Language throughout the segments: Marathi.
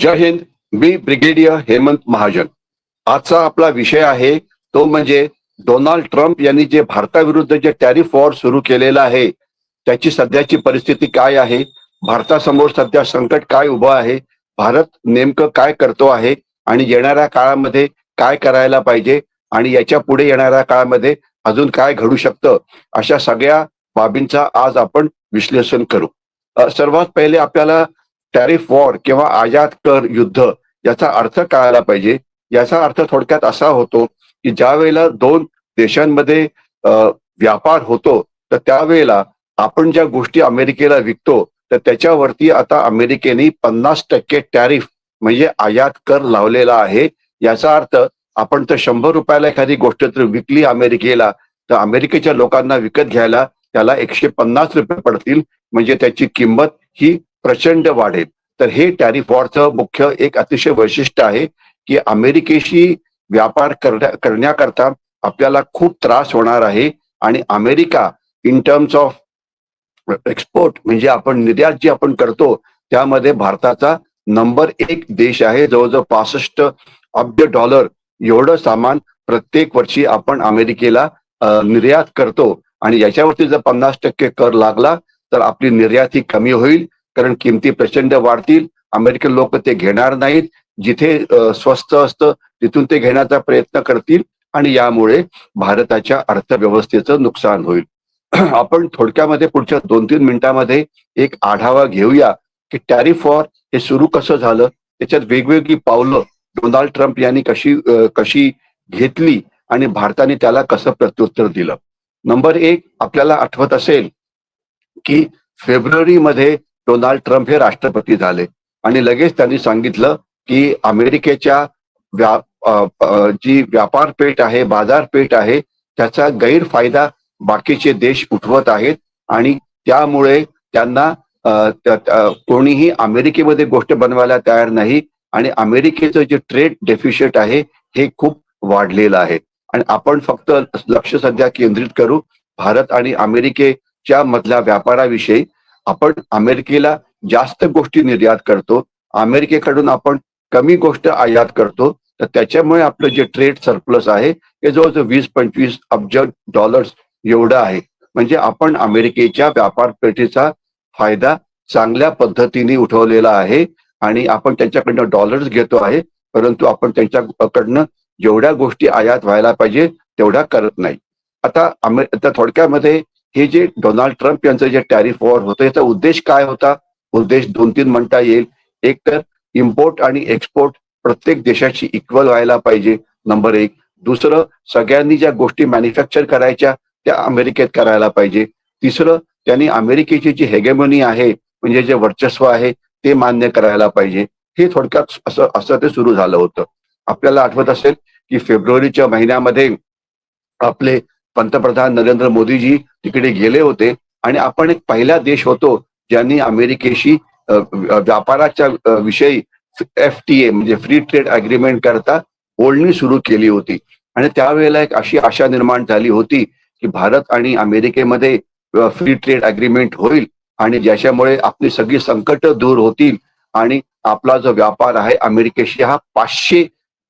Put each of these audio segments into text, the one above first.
जय हिंद मी ब्रिगेडियर हेमंत महाजन. आजचा आपला विषय आहे तो म्हणजे डोनाल्ड ट्रम्प यांनी जे भारताविरुद्ध जे टॅरिफ वॉर सुरू केलेलं आहे त्याची सध्याची परिस्थिती काय आहे भारतासमोर सध्या संकट काय उभं आहे भारत नेमकं काय करतो आहे आणि येणाऱ्या काळामध्ये काय करायला पाहिजे आणि याच्यापुढे येणाऱ्या काळामध्ये अजून काय घडू शकतं अशा सगळ्या बाबींचा आज आपण विश्लेषण करू. सर्वात पहिले आपल्याला टॅरिफ वॉर किंवा आयात कर युद्ध याचा अर्थ कळायला पाहिजे. याचा अर्थ थोडक्यात असा होतो की ज्या वेळेला दोन देशांमध्ये व्यापार होतो तर त्यावेळेला आपण ज्या गोष्टी अमेरिकेला विकतो तर त्याच्यावरती आता अमेरिकेने पन्नास टक्के टॅरिफ म्हणजे आयात कर लावलेला आहे. याचा अर्थ आपण तर शंभर रुपयाला एखादी गोष्ट तर विकली अमेरिकेला तर अमेरिकेच्या लोकांना विकत घ्यायला त्याला एकशे पन्नास रुपये पडतील. म्हणजे त्याची किंमत ही प्रचंड वाढेल. तर हे टॅरिफ वॉरचं मुख्य एक अतिशय वैशिष्ट्य आहे की अमेरिकेशी व्यापार करण्या करण्याकरता आपल्याला खूप त्रास होणार आहे आणि America in terms of export म्हणजे आपण निर्यात जी आपण करतो त्यामध्ये भारताचा नंबर एक देश आहे. जवळजवळ पासष्ट अब्ज डॉलर एवढं सामान प्रत्येक वर्षी आपण अमेरिकेला निर्यात करतो. आणि याच्यावरती जर पन्नास टक्के कर लागला तर आपली निर्यात ही कमी होईल. कारण किमती प्रचंड वाढतील. अमेरिकन लोक ते घेणार नाहीत. जिथे स्वस्त असतं तिथून ते घेण्याचा प्रयत्न करतील आणि यामुळे भारताच्या अर्थव्यवस्थेचं नुकसान होईल. आपण थोडक्यामध्ये पुढच्या दोन तीन मिनिटांमध्ये एक आढावा घेऊया की टॅरिफ वॉर हे सुरू कसं झालं त्याच्यात वेगवेगळी पावलं डोनाल्ड ट्रम्प यांनी कशी कशी घेतली आणि भारताने त्याला कसं प्रत्युत्तर दिलं. नंबर एक आपल्याला आठवत असेल की फेब्रुवारीमध्ये डोनाल्ड ट्रम्प हे राष्ट्रपती झाले. आणि लगेच त्यांनी सांगितलं की अमेरिकेच्या व्या जी व्यापारपेठ आहे बाजारपेठ आहे त्याचा गैरफायदा बाकीचे देश उठवत आहेत. आणि त्यामुळे त्यांना कोणीही अमेरिकेमध्ये गोष्ट बनवायला तयार नाही. आणि अमेरिकेचं जे ट्रेड डेफिशिट आहे हे खूप वाढलेलं आहे. आणि आपण फक्त लक्ष सध्या केंद्रित करू. भारत आणि अमेरिकेच्या मधल्या व्यापाराविषयी आपण अमेरिकेला जास्त गोष्टी निर्यात करतो अमेरिकेकडून आपण कमी गोष्ट आयात करतो तर त्याच्यामुळे आपलं जे ट्रेड सरप्लस आहे ते जवळजवळ वीस पंचवीस अब्ज डॉलर्स एवढं आहे. म्हणजे आपण अमेरिकेच्या व्यापारपेठेचा फायदा चांगल्या पद्धतीने उठवलेला आहे आणि आपण त्यांच्याकडनं डॉलर्स घेतो आहे परंतु आपण त्यांच्याकडनं जेवढ्या गोष्टी आयात व्हायला पाहिजे तेवढ्या करत नाही. आता अमे आता थोडक्यामध्ये हे जे डोनाल्ड ट्रम्प यांचं जे टॅरिफ वॉर होतं याचा उद्देश काय होता? उद्देश दोन तीन म्हणता येईल. एक तर इम्पोर्ट आणि एक्सपोर्ट प्रत्येक देशाची इक्वल व्हायला पाहिजे नंबर एक. दुसरं सगळ्यांनी ज्या गोष्टी मॅन्युफॅक्चर करायच्या त्या अमेरिकेत करायला पाहिजे. तिसरं त्यांनी अमेरिकेची जी हेगेमनी आहे म्हणजे जे वर्चस्व आहे ते मान्य करायला पाहिजे. हे थोडक्यात असं असं ते सुरू झालं होतं. आपल्याला आठवत असेल की फेब्रुवारीच्या महिन्यामध्ये आपले पंतप्रधान नरेंद्र मोदीजी तिकडे गेले होते. आणि आपण एक पहिला देश होतो ज्यांनी अमेरिकेशी व्यापाराच्या विषयी एफ टी ए म्हणजे फ्री ट्रेड अग्रीमेंट करता बोलणी सुरू केली होती. आणि त्यावेळेला एक अशी आशा निर्माण झाली होती की भारत आणि अमेरिकेमध्ये फ्री ट्रेड अग्रीमेंट होईल आणि ज्याच्यामुळे आपली सगळी संकट दूर होतील आणि आपला जो व्यापार आहे अमेरिकेशी हा पाचशे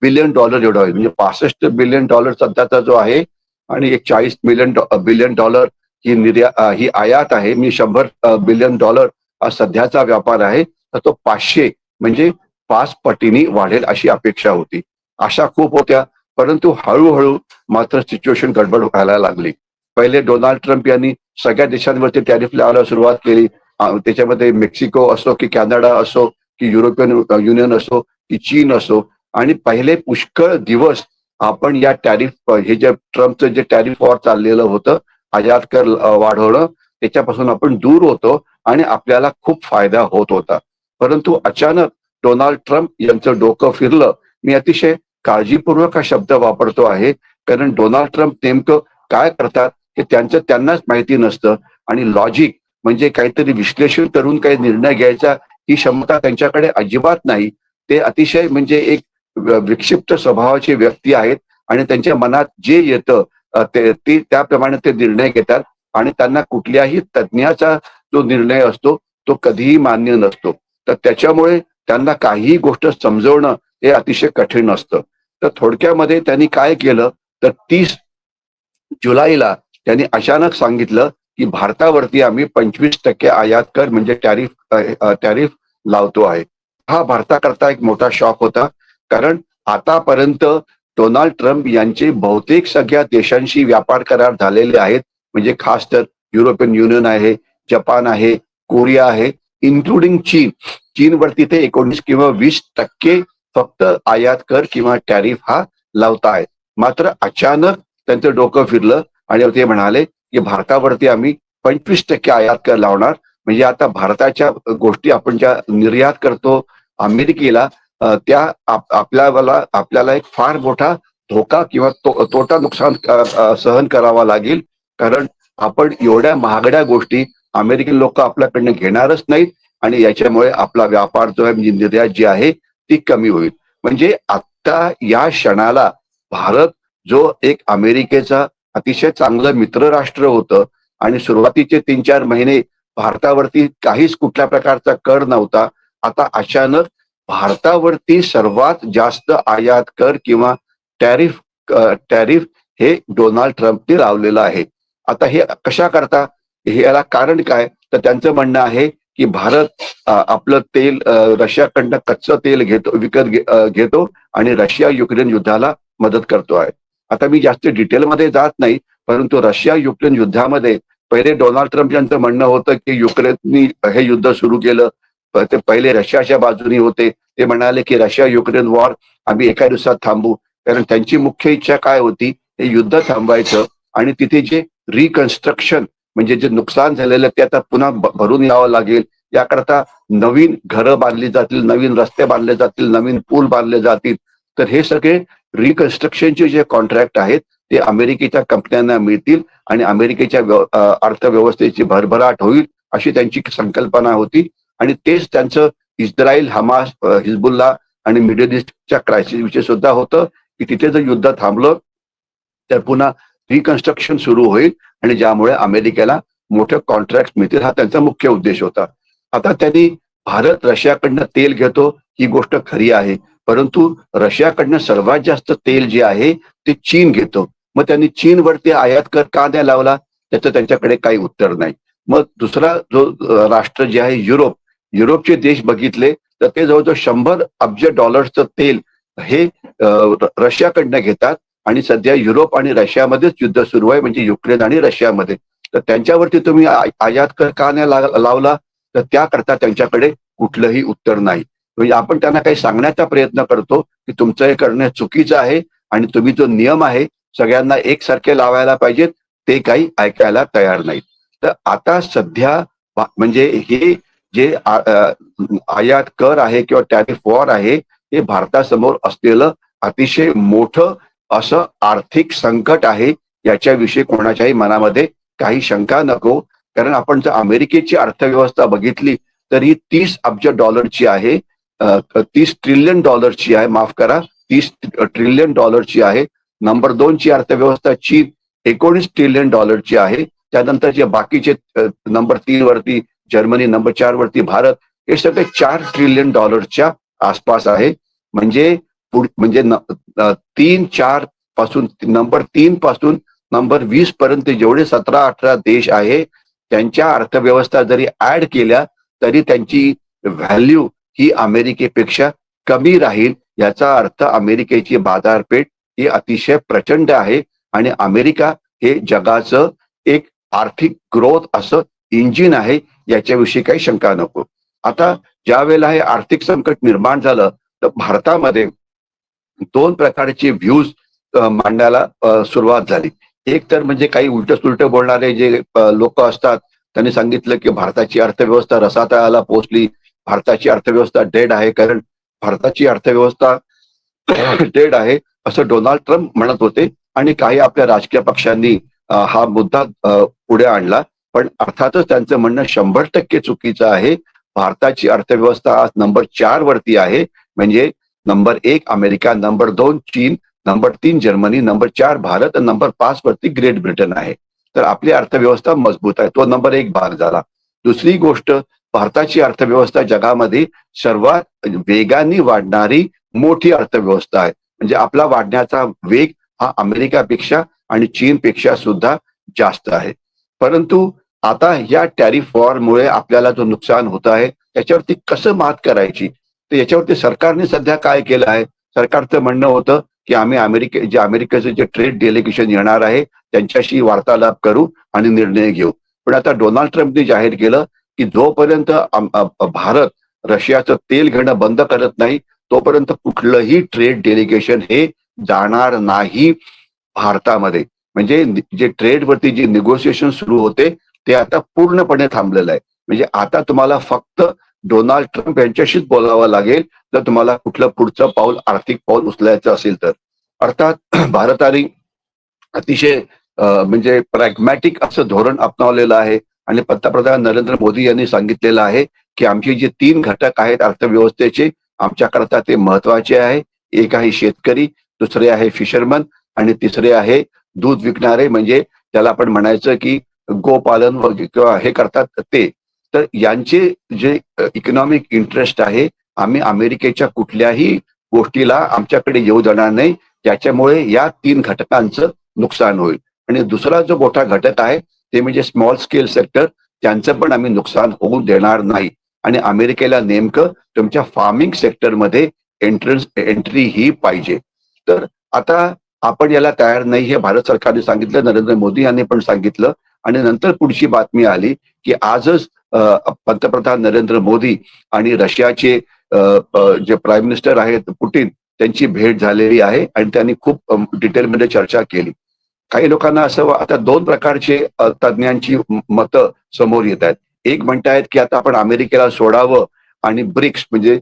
बिलियन डॉलर एवढा होईल. म्हणजे पासष्ट बिलियन डॉलर सध्याचा जो आहे आणि एक चाळीस मिलियन बिलियन डॉलर ही निर्या ही आयात आहे. मी शंभर बिलियन डॉलर हा सध्याचा व्यापार आहे. तर तो पाचशे म्हणजे पाच पटीने वाढेल अशी अपेक्षा होती. आशा खूप होत्या परंतु हळूहळू मात्र सिच्युएशन गडबड व्हायला लागली. पहिले डोनाल्ड ट्रम्प यांनी सगळ्या देशांवरती टॅरिफ लावायला सुरुवात केली. त्याच्यामध्ये मेक्सिको असो की कॅनडा असो की युरोपियन युनियन असो की चीन असो. आणि पहिले पुष्कळ दिवस आपण या टॅरिफ हे जे ट्रम्पचं जे टॅरिफ वॉर चाललेलं होतं आयात कर वाढवणं त्याच्यापासून आपण दूर होतो आणि आपल्याला खूप फायदा होत होता. परंतु अचानक डोनाल्ड ट्रम्प यांचं डोकं फिरलं. मी अतिशय काळजीपूर्वक हा शब्द वापरतो आहे कारण डोनाल्ड ट्रम्प नेमकं काय करतात हे त्यांचं त्यांनाच माहिती नसतं. आणि लॉजिक म्हणजे काहीतरी विश्लेषण करून काही निर्णय घ्यायचा ही क्षमता त्यांच्याकडे अजिबात नाही. ते अतिशय म्हणजे एक विक्षिप्त स्वभावाचे व्यक्ती आहेत आणि त्यांच्या मनात जे येतं ते ती त्याप्रमाणे ते निर्णय घेतात आणि त्यांना कुठल्याही तज्ज्ञाचा जो निर्णय असतो तो कधीही मान्य नसतो. तर त्याच्यामुळे त्यांना काहीही गोष्ट समजवणं हे अतिशय कठीण असतं. तर थोडक्यामध्ये त्यांनी काय केलं तर तीस जुलैला त्यांनी अचानक सांगितलं की भारतावरती आम्ही पंचवीस टक्के आयात कर म्हणजे टॅरिफ टॅरिफ लावतो आहे. हा भारताकरता एक मोठा शॉक होता. कारण आतापर्यंत डोनाल्ड ट्रम्प यांचे बहुतेक सगळ्या देशांशी व्यापार करार झालेले आहेत. म्हणजे खास तर युरोपियन युनियन आहे जपान आहे कोरिया आहे. इन्क्लुडिंग चीन. चीनवरती ते एकोणीस किंवा वीस टक्के फक्त आयात कर किंवा टॅरिफ हा लावतायत मात्र अचानक त्यांचं डोकं फिरलं आणि ते म्हणाले की भारतावरती आम्ही पंचवीस टक्के आयात कर लावणार. म्हणजे आता भारताच्या गोष्टी आपण ज्या निर्यात करतो अमेरिकेला त्या आपल्याला आपल्याला एक फार मोठा धोका किंवा तो- तोटा नुकसान सहन करावा लागेल. कारण आपण एवढ्या महागड्या गोष्टी अमेरिकन लोक आपल्याकडनं घेणारच नाहीत आणि याच्यामुळे आपला व्यापार जो आहे म्हणजे निर्यात जी आहे ती कमी होईल. म्हणजे आता या क्षणाला भारत जो एक अमेरिकेचा अतिशय चांगलं मित्र राष्ट्र होतं आणि सुरुवातीचे तीन चार महिने भारतावरती काहीच कुठल्या प्रकारचा कर नव्हता. आता अचानक भारतावरती सर्वात जास्त आयात कर किंवा टॅरिफ टॅरिफ हे डोनाल्ड ट्रम्पने लावलेलं आहे. आता हे कशा करता? हे याला कारण काय? तर त्यांचं म्हणणं आहे की भारत आपलं तेल रशियाकडनं कच्चं तेल घेतो विकत घेतो आणि रशिया युक्रेन युद्धाला मदत करतो आहे. आता मी जास्त डिटेलमध्ये जात नाही परंतु रशिया युक्रेन युद्धामध्ये पहिले डोनाल्ड ट्रम्प यांचं म्हणणं होतं की युक्रेननी हे युद्ध सुरू केलं ते पहिले रशियाच्या बाजूनी होते. ते म्हणाले की रशिया युक्रेन वॉर आम्ही एका दिवसात थांबू. कारण त्यांची मुख्य इच्छा काय होती? हे युद्ध थांबवायचं आणि तिथे जे रिकन्स्ट्रक्शन म्हणजे जे नुकसान झालेलं ते आता पुन्हा भरून यावं लागेल. याकरता नवीन घरं बांधली जातील नवीन रस्ते बांधले जातील नवीन पूल बांधले जातील. तर हे सगळे रिकन्स्ट्रक्शनचे जे कॉन्ट्रॅक्ट आहेत ते अमेरिकेच्या कंपन्यांना मिळतील आणि अमेरिकेच्या अर्थव्यवस्थेची भरभराट होईल अशी त्यांची संकल्पना होती. आणि तेच त्यांचं इस्रायल हमास हिजबुल्ला आणि मिडल ईस्टच्या क्रायसिस विषय सुद्धा होतं की तिथे जर युद्ध थांबलं तर पुन्हा रिकन्स्ट्रक्शन सुरू होईल आणि ज्यामुळे अमेरिकेला मोठे कॉन्ट्रॅक्ट मिळतील हा त्यांचा मुख्य उद्देश होता. आता त्यांनी भारत रशियाकडनं तेल घेतो ही गोष्ट खरी आहे. परंतु रशियाकडनं सर्वात जास्त तेल जे आहे ते चीन घेतो. मग त्यांनी चीनवरती आयात कर का नाही लावला? त्याचं त्यांच्याकडे काही उत्तर नाही. मग दुसरा जो राष्ट्र जे आहे युरोप युरोपचे देश बघितले तर ते जवळजवळ शंभर अब्ज डॉलर्सचं तेल हे रशियाकडनं घेतात. आणि सध्या युरोप आणि रशियामध्येच युद्ध सुरू आहे म्हणजे युक्रेन आणि रशियामध्ये. तर त्यांच्यावरती तुम्ही आयात कर का नाही लावला? तर त्याकरता त्यांच्याकडे कुठलंही उत्तर नाही. म्हणजे आपण त्यांना काही सांगण्याचा प्रयत्न करतो की तुमचं हे करणं चुकीचं आहे आणि तुम्ही जो नियम आहे सगळ्यांना एकसारखे लावायला पाहिजेत ते काही ऐकायला तयार नाहीत. तर आता सध्या म्हणजे हे जे आयात कर आहे किंवा टॅरिफ वॉर आहे हे भारतासमोर असलेलं अतिशय मोठं असं आर्थिक संकट आहे याच्याविषयी कोणाच्याही मनामध्ये काही शंका नको. कारण आपण जर अमेरिकेची अर्थव्यवस्था बघितली तर ही तीस अब्ज डॉलरची आहे तीस ट्रिलियन डॉलरची आहे माफ करा तीस ट्रिलियन डॉलरची आहे. नंबर दोनची अर्थव्यवस्था चीन एकोणीस ट्रिलियन डॉलरची आहे. त्यानंतर जे बाकीचे नंबर तीन वरती जर्मनी नंबर चार वरती भारत. हे सगळे चार ट्रिलियन डॉलरच्या आसपास आहे. म्हणजे म्हणजे तीन चारपासून नंबर तीन पासून नंबर वीस पर्यंत जेवढे सतरा अठरा देश आहे त्यांच्या अर्थव्यवस्था जरी ऍड केल्या तरी त्यांची व्हॅल्यू ही अमेरिकेपेक्षा कमी राहील. याचा अर्थ अमेरिकेची बाजारपेठ ही अतिशय प्रचंड आहे. आणि अमेरिका हे जगाचं एक आर्थिक ग्रोथ असं इंजिन आहे याच्याविषयी काही शंका नको. आता ज्या वेळेला हे आर्थिक संकट निर्माण झालं तर भारतामध्ये दोन प्रकारचे व्ह्यूज मांडायला सुरुवात झाली. एक तर म्हणजे काही उलट सुलट बोलणारे जे लोक असतात त्यांनी सांगितलं की भारताची अर्थव्यवस्था रसातळाला पोहोचली. भारताची अर्थव्यवस्था डेड आहे कारण भारताची अर्थव्यवस्था डेड आहे असं डोनाल्ड ट्रम्प म्हणत होते. आणि काही आपल्या राजकीय पक्षांनी हा मुद्दा पुढे आणला. पण अर्थातच त्यांचं म्हणणं शंभर टक्के चुकीचं आहे. भारताची अर्थव्यवस्था आज नंबर चार वरती आहे. म्हणजे नंबर एक अमेरिका नंबर दोन चीन नंबर तीन जर्मनी नंबर चार भारत आणि नंबर पाच वरती ग्रेट ब्रिटन आहे. तर आपली अर्थव्यवस्था मजबूत आहे. तो नंबर एक भाग झाला. दुसरी गोष्ट भारताची अर्थव्यवस्था जगामध्ये सर्वात वेगाने वाढणारी मोठी अर्थव्यवस्था आहे. म्हणजे आपला वाढण्याचा वेग हा अमेरिकापेक्षा आणि चीनपेक्षा सुद्धा जास्त आहे. परंतु आता या टॅरिफ वॉरमुळे आपल्याला जो नुकसान होत आहे त्याच्यावरती कसं मात करायची? तर याच्यावरती सरकारने सध्या काय केलं आहे? सरकारचं म्हणणं होतं की आम्ही अमेरिके जे अमेरिकेचं जे ट्रेड डेलिगेशन येणार आहे त्यांच्याशी वार्तालाप करू आणि निर्णय घेऊ. पण आता डोनाल्ड ट्रम्पने जाहीर केलं की जोपर्यंत भारत रशियाचं तेल घेणं बंद करत नाही तोपर्यंत कुठलंही ट्रेड डेलिगेशन हे जाणार नाही भारतामध्ये. म्हणजे जे ट्रेडवरती जे निगोसिएशन सुरू होते ते आता पूर्णपणे थांबलेलं आहे. म्हणजे आता तुम्हाला फक्त डोनाल्ड ट्रम्प यांच्याशीच बोलावं लागेल जर तुम्हाला कुठलं पुढचं पाऊल आर्थिक पाऊल उचलायचं असेल तर. अर्थात भारताने अतिशय म्हणजे प्रॅग्मॅटिक असं धोरण अपनावलेलं आहे. आणि पंतप्रधान नरेंद्र मोदी यांनी सांगितलेलं आहे की आमचे जे तीन घटक आहेत अर्थव्यवस्थेचे आमच्याकरता ते महत्त्वाचे आहे. एक आहे शेतकरी दुसरे आहे फिशरमन आणि तिसरे आहे दूध विकणारे. म्हणजे त्याला आपण म्हणायचं की गोपालन वगैरे किंवा हे करतात ते. तर यांचे जे इकॉनॉमिक इंटरेस्ट आहे आम्ही अमेरिकेच्या कुठल्याही गोष्टीला आमच्याकडे येऊ देणार नाही. त्याच्यामुळे या तीन घटकांचं नुकसान होईल. आणि दुसरा जो मोठा घटक आहे ते म्हणजे स्मॉल स्केल सेक्टर त्यांचं पण आम्ही नुकसान होऊ देणार नाही. आणि अमेरिकेला नेमकं तुमच्या फार्मिंग सेक्टरमध्ये एंट्रन्स एंट्री ही पाहिजे. तर आता आपण याला तयार नाही हे भारत सरकारने सांगितलं नरेंद्र मोदी यांनी पण सांगितलं. आणि नंतर पुढची बातमी आली की आजच पंतप्रधान नरेंद्र मोदी आणि रशियाचे जे प्राईम मिनिस्टर आहेत पुटिन त्यांची भेट झालेली आहे आणि त्यांनी खूप डिटेलमध्ये चर्चा केली. काही लोकांना असं आता दोन प्रकारचे तज्ज्ञांची मतं समोर येत आहेत. एक म्हणतायत की आता आपण अमेरिकेला सोडावं आणि ब्रिक्स म्हणजे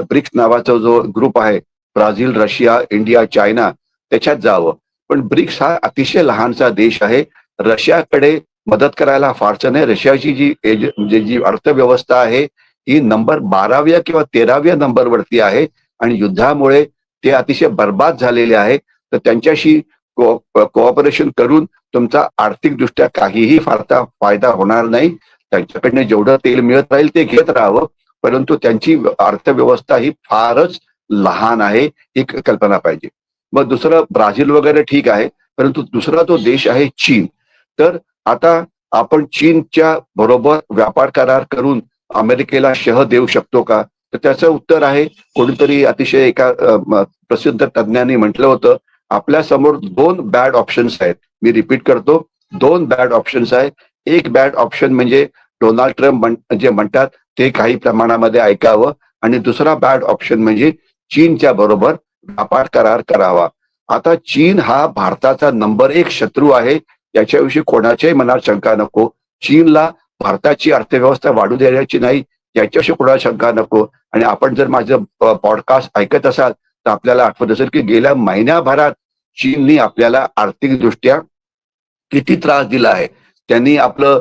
ब्रिक्स नावाचा जो ग्रुप आहे ब्राझील रशिया इंडिया चायना त्याच्यात जावं. पण ब्रिक्स हा अतिशय लहानसा देश आहे रशियाकडे मदत करायला फारसं नाही. रशियाची जी एज- म्हणजे जी अर्थव्यवस्था आहे ही नंबर बाराव्या किंवा तेराव्या नंबरवरती आहे आणि युद्धामुळे ते अतिशय बर्बाद झालेले आहे. तर त्यांच्याशी कोऑपरेशन करून तुमचा आर्थिकदृष्ट्या काहीही फारसा फायदा होणार नाही. त्यांच्याकडनं जेवढं तेल मिळत राहील ते घेत राहावं. परंतु त्यांची अर्थव्यवस्था ही फारच लहान आहे ही कल्पना पाहिजे. मग दुसरं ब्राझील वगैरे ठीक आहे. परंतु दुसरा जो देश आहे चीन. तर आता आपण चीनच्या बरोबर व्यापार करार करून अमेरिकेला शह देऊ शकतो का? तर त्याचं उत्तर आहे कोणीतरी अतिशय एका प्रसिद्ध तज्ज्ञांनी म्हटलं होतं आपल्यासमोर दोन बॅड ऑप्शन्स आहेत. मी रिपीट करतो दोन बॅड ऑप्शन्स आहे. एक बॅड ऑप्शन म्हणजे डोनाल्ड ट्रम्प जे म्हणतात ते काही प्रमाणामध्ये ऐकावं. आणि दुसरा बॅड ऑप्शन म्हणजे चीनच्या बरोबर व्यापार करार करावा. आता चीन हा भारताचा नंबर एक शत्रू आहे. याच्याविषयी कोणाच्याही मनात शंका नको. चीनला भारताची अर्थव्यवस्था वाढू द्यायची नाही याच्याविषयी कोणाला शंका नको. आणि आपण जर माझं पॉडकास्ट ऐकत असाल तर आपल्याला आठवत असेल की गेल्या महिन्याभरात चीननी आपल्याला आर्थिकदृष्ट्या किती त्रास दिला आहे. त्यांनी आपलं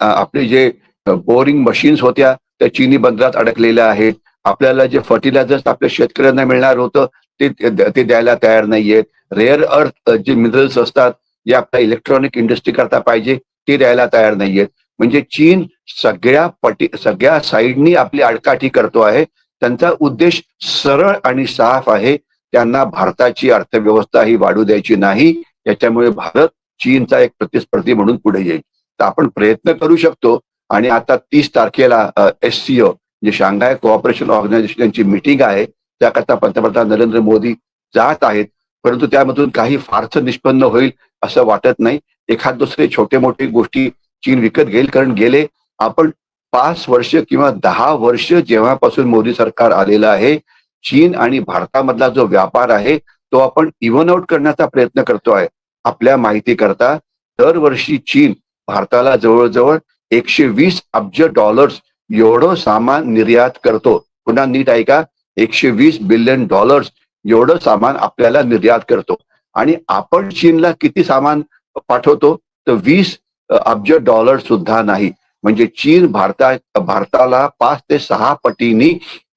आपले जे बोरिंग मशीन्स होत्या त्या चिनी बंदरात अडकलेल्या आहेत. आपल्याला जे फर्टिलायझर्स आपल्या शेतकऱ्यांना मिळणार होतं ते ते द्यायला तयार नाहीयेत. रेअर अर्थ जे मिनरल्स असतात जे आपल्या इलेक्ट्रॉनिक इंडस्ट्री करता पाहिजे ते द्यायला तयार नाहीयेत. म्हणजे चीन सगळ्या पटी सगळ्या साईडनी आपली आडकाठी करतो आहे. त्यांचा उद्देश सरळ आणि साफ आहे. त्यांना भारताची अर्थव्यवस्था ही वाढू द्यायची नाही. याच्यामुळे भारत चीनचा एक प्रतिस्पर्धी म्हणून पुढे येईल तर आपण प्रयत्न करू शकतो. आणि आता तीस तारखेला एस सीओ जे शांघाय कोऑपरेशन ऑर्गनायझेशन यांची मिटिंग आहे त्याकरता पंतप्रधान नरेंद्र मोदी जात आहेत. परंतु त्यामधून काही फारसं निष्पन्न होईल असं वाटत नाही. एखाद दुसरे छोटे मोठे गोष्टी चीन विकत घेईल कारण गेले आपण पाच वर्ष किंवा दहा वर्ष जेव्हापासून मोदी सरकार आलेलं आहे चीन आणि भारतामधला जो व्यापार आहे तो आपण इव्हन आउट करण्याचा प्रयत्न करतो आहे. आपल्या माहिती करता दरवर्षी चीन भारताला जवळजवळ एकशे वीस अब्ज डॉलर्स एवढं सामान निर्यात करतो. पुन्हा नीट ऐका एकशे वीस बिलियन डॉलर्स एवढं सामान आपल्याला निर्यात करतो. आणि आपण चीनला किती सामान पाठवतो? तर वीस अब्ज डॉलर सुद्धा नाही. म्हणजे चीन भारता भारताला पाच ते सहा पटीनी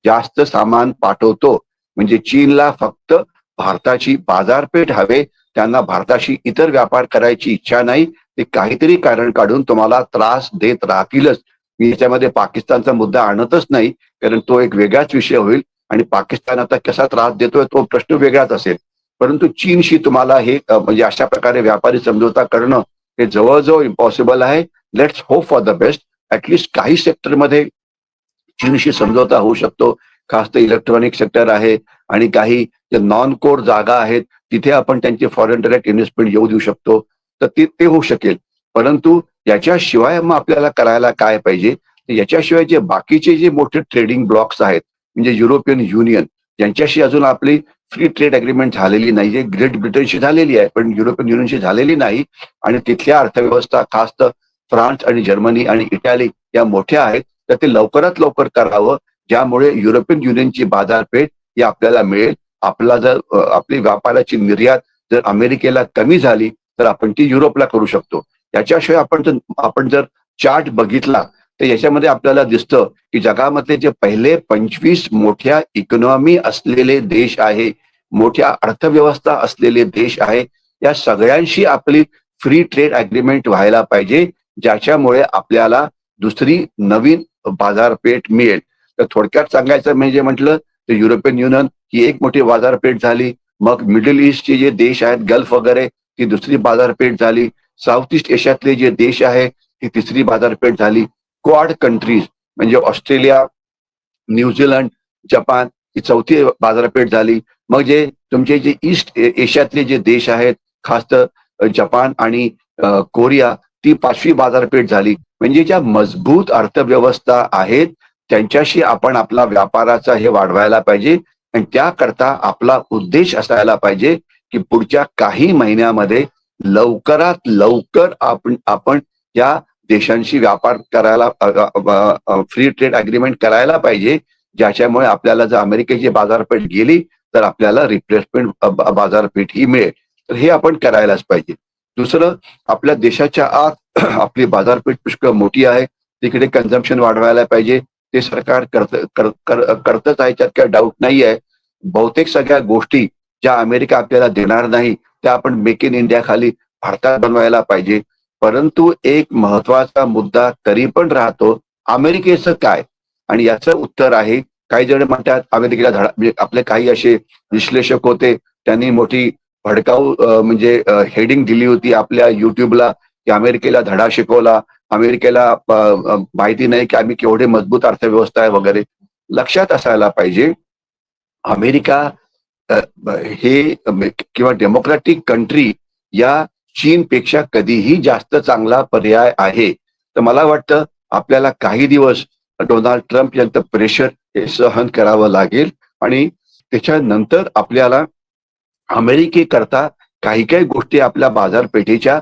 जास्त सामान पाठवतो. म्हणजे चीनला फक्त भारताची बाजारपेठ हवे. त्यांना भारताशी इतर व्यापार करायची इच्छा नाही. ते काहीतरी कारण काढून तुम्हाला त्रास देत राहतीलच. मी याच्यामध्ये पाकिस्तानचा मुद्दा आणतच नाही कारण तो एक वेगळाच विषय होईल. आणि पाकिस्तान आता कसा त्रास देतोय तो प्रश्न वेगळाच असेल. परंतु चीनशी तुम्हाला हे म्हणजे अशा प्रकारे व्यापारी समझोता करणं हे जवळजवळ इम्पॉसिबल आहे. Let's hope for the best at least काही सेक्टरमध्ये चीनशी समझोता होऊ शकतो. खास तर इलेक्ट्रॉनिक सेक्टर आहे आणि काही जे नॉन कोर जागा आहेत तिथे आपण त्यांचे फॉरेन डायरेक्ट इन्व्हेस्टमेंट येऊ देऊ शकतो. तर ते ते होऊ शकेल. परंतु याच्याशिवाय मग आपल्याला करायला काय पाहिजे? याच्याशिवाय जे बाकीचे जे मोठे ट्रेडिंग ब्लॉक्स आहेत म्हणजे युरोपियन युनियन यांच्याशी अजून आपली फ्री ट्रेड अग्रीमेंट झालेली नाही. जे ग्रेट ब्रिटनशी झालेली आहे पण युरोपियन युनियनशी झालेली नाही. आणि तिथल्या अर्थव्यवस्था खास तर फ्रान्स आणि जर्मनी आणि इटाली या मोठ्या आहेत तर ते लवकरात लवकर करावं ज्यामुळे युरोपियन युनियनची बाजारपेठ ही आपल्याला मिळेल. आपला जर आपली व्यापाराची निर्यात जर अमेरिकेला कमी झाली तर आपण ती युरोपला करू शकतो. याच्याशिवाय आपण जर आपण जर चार्ट बघितला तर याच्यामध्ये आपल्याला दिसतं की जगामधले जे पहिले पंचवीस मोठ्या इकॉनॉमी असलेले देश आहे मोठ्या अर्थव्यवस्था असलेले देश आहे या सगळ्यांशी आपली फ्री ट्रेड अग्रीमेंट व्हायला पाहिजे ज्याच्यामुळे आपल्याला दुसरी नवीन बाजारपेठ मिळेल. तर थोडक्यात सांगायचं म्हणजे म्हटलं तर युरोपियन युनियन ही एक मोठी बाजारपेठ झाली. मग मिडल ईस्टचे जे देश आहेत गल्फ वगैरे ती दुसरी बाजारपेठ झाली. साऊथ ईस्ट एशियातले जे देश आहे ती तिसरी बाजारपेठ झाली. क्वाड कंट्रीज म्हणजे ऑस्ट्रेलिया न्यूझीलंड जपान ही चौथी बाजारपेठ झाली. मग जे तुमचे जे ईस्ट एशियातले जे देश आहेत खास तर जपान आणि कोरिया ती पाचवी बाजारपेठ झाली. म्हणजे ज्या मजबूत अर्थव्यवस्था आहेत त्यांच्याशी आपण आपला व्यापाराचा हे वाढवायला पाहिजे आणि त्याकरता आपला उद्देश असायला पाहिजे की पुढच्या काही महिन्यामध्ये लवकरात लवकर आपण आपण या देशांशी व्यापार करायला फ्री ट्रेड अग्रीमेंट करायला पाहिजे ज्याच्यामुळे आपल्याला जर अमेरिकेची बाजारपेठ गेली तर आपल्याला रिप्लेसमेंट बाजारपेठ ही मिळेल. तर हे आपण करायलाच पाहिजे. दुसरं आपल्या देशाच्या आत आपली बाजारपेठ पुष्कळ मोठी आहे. तिकडे कन्झम्पशन वाढवायला पाहिजे. ते सरकार करत करतच आहे त्यात काही डाऊट नाही आहे. बहुतेक सगळ्या गोष्टी ज्या अमेरिका आपल्याला देणार नाही त्या आपण मेक इन इंडिया खाली भारतात बनवायला पाहिजे. परंतु एक महत्त्वाचा मुद्दा तरी पण राहतो अमेरिकेचं काय? आणि याचं उत्तर आहे काही जण म्हणतात अमेरिकेला धडा म्हणजे आपले काही असे विश्लेषक होते त्यांनी मोठी भडकाऊ म्हणजे हेडिंग दिली होती आपल्या युट्यूबला की अमेरिकेला धडा शिकवला अमेरिकेला माहिती नाही की आम्ही केवढे मजबूत अर्थव्यवस्था आहे वगैरे. लक्षात असायला पाहिजे अमेरिका हे किंवा डेमोक्रॅटिक कंट्री या चीनपेक्षा कधीही जास्त चांगला पर्याय आहे. तर मला वाटतं आपल्याला काही दिवस डोनाल्ड ट्रम्प यांचं प्रेशर हे सहन करावं लागेल आणि त्याच्यानंतर आपल्याला अमेरिकेकरता काही काही गोष्टी आपल्या बाजारपेठेच्या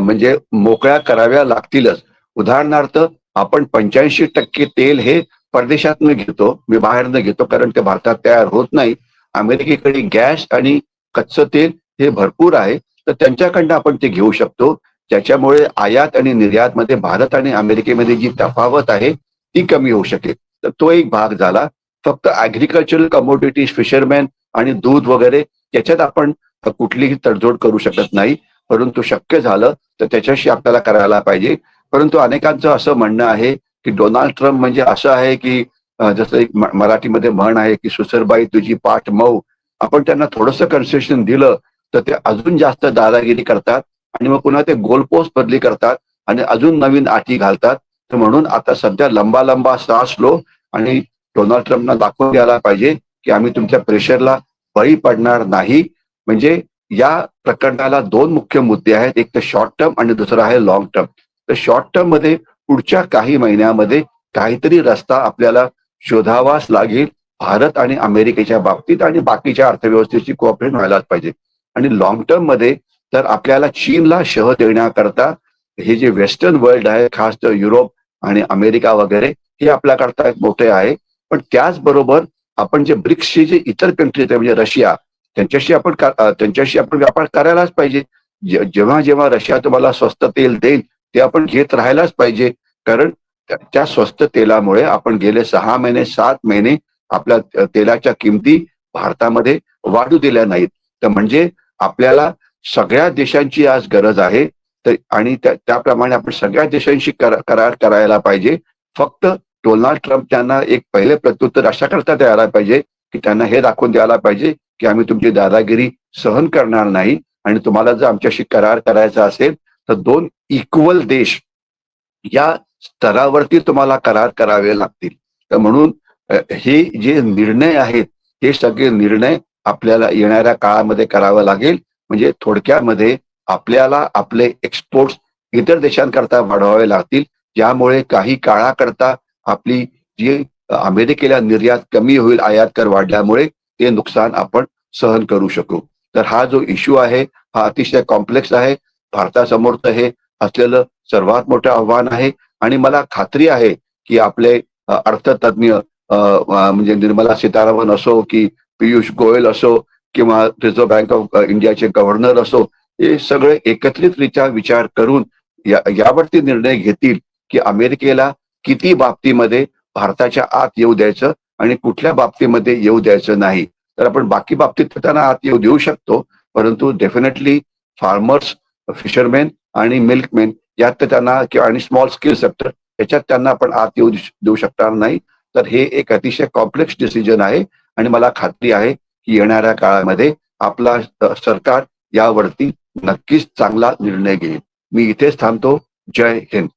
म्हणजे मोकळ्या कराव्या लागतीलच. उदाहरणार्थ आपण पंच्याऐंशी टक्के तेल हे परदेशातनं घेतो मी बाहेरनं घेतो कारण ते भारतात तयार होत नाही. अमेरिकेकडे गॅस आणि कच्चं तेल हे भरपूर आहे. तर त्यांच्याकडनं आपण ते घेऊ शकतो. ज्याच्यामुळे आयात आणि निर्यात मध्ये भारत आणि अमेरिकेमध्ये जी तफावत आहे ती कमी होऊ शकेल. तर तो एक भाग झाला. फक्त ऍग्रिकल्चरल कमोडिटीज फिशरमॅन आणि दूध वगैरे याच्यात आपण कुठलीही तडजोड करू शकत नाही. परंतु शक्य झालं तर त्याच्याशी आपल्याला करायला पाहिजे. परंतु अनेकांचं असं म्हणणं आहे की डोनाल्ड ट्रम्प म्हणजे असं आहे की जसं एक मराठीमध्ये म्हण आहे की सुसरबाई तुझी पाठ मऊ. आपण त्यांना थोडंसं कन्सेशन दिलं तर ते अजून जास्त दादागिरी करतात आणि मग पुन्हा ते गोलपोस्ट बदली करतात आणि अजून नवीन अटी घालतात. तर म्हणून आता सध्या लंबा लंबा श्वास लो आणि डोनाल्ड ट्रम्पना दाखवून द्यायला पाहिजे की आम्ही तुमच्या प्रेशरला बळी पडणार नाही. म्हणजे या प्रकरणाला दोन मुख्य मुद्दे आहेत. एक तर शॉर्ट टर्म आणि दुसरा आहे लॉंग टर्म तर शॉर्ट टर्ममध्ये पुढच्या काही महिन्यामध्ये काहीतरी रस्ता आपल्याला शोधावाच लागेल. भारत आणि अमेरिकेच्या बाबतीत आणि बाकीच्या अर्थव्यवस्थेची कोऑपरेशन व्हायलाच पाहिजे. आणि लॉंग टर्ममध्ये तर आपल्याला चीनला शह देण्याकरता हे जे वेस्टर्न वर्ल्ड आहे खास तर युरोप आणि अमेरिका वगैरे हे आपल्याकरता एक मोठे आहे. पण त्याचबरोबर आपण जे ब्रिक्सचे जे इतर कंट्रीज आहे म्हणजे रशिया त्यांच्याशी आपण त्यांच्याशी आपण व्यापार करायलाच पाहिजे. जेव्हा जेव्हा रशिया तुम्हाला स्वस्त तेल देईल ते आपण घेत राहायलाच पाहिजे. कारण त्या- स्वस्त तेलामुळे आपण गेले सहा महिने सात महिने आपल्या तेलाच्या किमती भारतामध्ये वाढू दिल्या नाहीत. तर म्हणजे आपल्याला सगळ्या देशांची आज गरज आहे. तर आणि त्याप्रमाणे आपण सगळ्या देशांशी करा- करार करायला पाहिजे. फक्त डोनाल्ड ट्रम्प त्यांना एक पहिले प्रत्युत्तर अशा करता द्यायला पाहिजे की त्यांना हे दाखवून द्यायला पाहिजे की आम्ही तुमची दादागिरी सहन करणार नाही आणि तुम्हाला जर आमच्याशी करार करायचा असेल तर दोन इक्वल देश या स्तरावरती तुम्हाला करार करावे लागतील. तर म्हणून हे जे निर्णय आहेत हे सगळे निर्णय आपल्याला येणाऱ्या काळामध्ये करावं लागेल. म्हणजे थोडक्यामध्ये आपल्याला आपले एक्सपोर्ट्स इतर देशांकरता वाढवावे लागतील. ज्यामुळे काही काळाकरता आपली जी अमेरिकेला निर्यात कमी होईल आयात कर वाढल्यामुळे ते नुकसान आपण सहन करू शकू. तर हा जो इश्यू आहे हा अतिशय कॉम्प्लेक्स आहे. भारतासमोरचं हे असलेलं सर्वात मोठं आव्हान आहे. आणि मला खात्री आहे की आपले अर्थतज्ञ म्हणजे निर्मला सीतारामन असो की पियुष गोयल असो किंवा रिझर्व्ह बँक ऑफ इंडियाचे गव्हर्नर असो हे सगळे एकत्रितरित्या विचार करून या यावरती निर्णय घेतील की अमेरिकेला किती बाबतीमध्ये भारताच्या आत येऊ द्यायचं आणि कुठल्या बाबतीमध्ये येऊ द्यायचं नाही. तर आपण बाकी बाबतीत तर त्यांना आत येऊ देऊ शकतो परंतु डेफिनेटली फार्मर्स फिशरमॅन आणि मिल्कमॅन यात तर त्यांना किंवा आणि स्मॉल स्किल सेक्टर याच्यात त्यांना आपण आत येऊ देऊ शकणार नाही. तर हे एक अतिशय कॉम्प्लेक्स डिसिजन आहे आणि मला खात्री आहे की येणाऱ्या काळामध्ये आपला सरकार यावरती नक्कीच चांगला निर्णय घेईल. मी इथेच थांबतो. जय हिंद.